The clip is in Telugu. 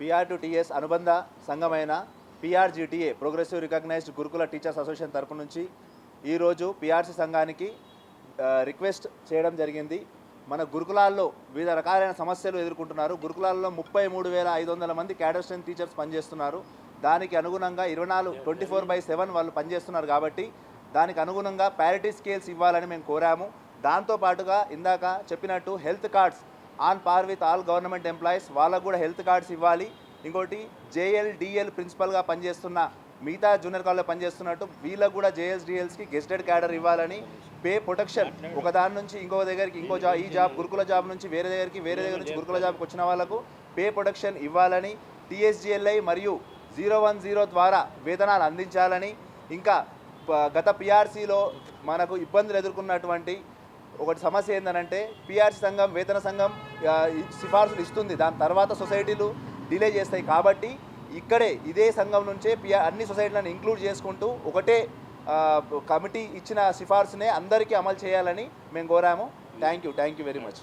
పిఆర్ టు టీఎస్ అనుబంధ సంఘమైన PRGTA progressive recognised Gurukul teachers association తరపు నుంచి ఈరోజు పిఆర్సీ సంఘానికి రిక్వెస్ట్ చేయడం జరిగింది. మన గురుకులాల్లో వివిధ రకాలైన సమస్యలు ఎదుర్కొంటున్నారు. గురుకులాల్లో ముప్పై మూడు వేల ఐదు వందల మంది క్యాడర్ స్ట్రెంత్ టీచర్స్ పనిచేస్తున్నారు. దానికి అనుగుణంగా ఇరవై నాలుగు ట్వంటీ ఫోర్ బై సెవెన్ వాళ్ళు పనిచేస్తున్నారు కాబట్టి దానికి అనుగుణంగా ప్యారిటీ స్కేల్స్ ఇవ్వాలని మేము కోరాము. దాంతో పాటుగా ఇందాక చెప్పినట్టు health cards on par with all government employees వాళ్ళకు కూడా హెల్త్ కార్డ్స్ ఇవ్వాలి. ఇంకోటి జేఎల్డిఎల్ ప్రిన్సిపల్గా పనిచేస్తున్న మిగతా జూనియర్ కాలేజ్లో పనిచేస్తున్నట్టు వీళ్ళకు కూడా జేఎస్డిఎల్స్కి గెస్టెడ్ క్యాడర్ ఇవ్వాలని పే ప్రొటెక్షన్ ఒక దాని నుంచి ఇంకో దగ్గరికి ఇంకో జాబ్ ఈ జాబ్ గురుకుల జాబ్ నుంచి వేరే దగ్గరికి వేరే దగ్గర నుంచి గురుకుల జాబ్కి వచ్చిన వాళ్ళకు పే ప్రొటెక్షన్ ఇవ్వాలని టీఎస్జిఎల్ఐ మరియు జీరో వన్ జీరో ద్వారా వేతనాలు అందించాలని. ఇంకా గత పిఆర్సీలో మనకు ఇబ్బందులు ఎదుర్కొన్నటువంటి ఒకటి సమస్య ఏంటంటే పిఆర్సీ సంఘం వేతన సంఘం సిఫార్సులు ఇస్తుంది. దాని తర్వాత సొసైటీలు డిలే చేస్తాయి. కాబట్టి ఇక్కడే ఇదే సంఘం నుంచే పిఆర్ అన్ని సొసైటీలను ఇంక్లూడ్ చేసుకుంటూ ఒకటే కమిటీ ఇచ్చిన సిఫార్సునే అందరికీ అమలు చేయాలని మేము కోరాము. Thank you thank you very much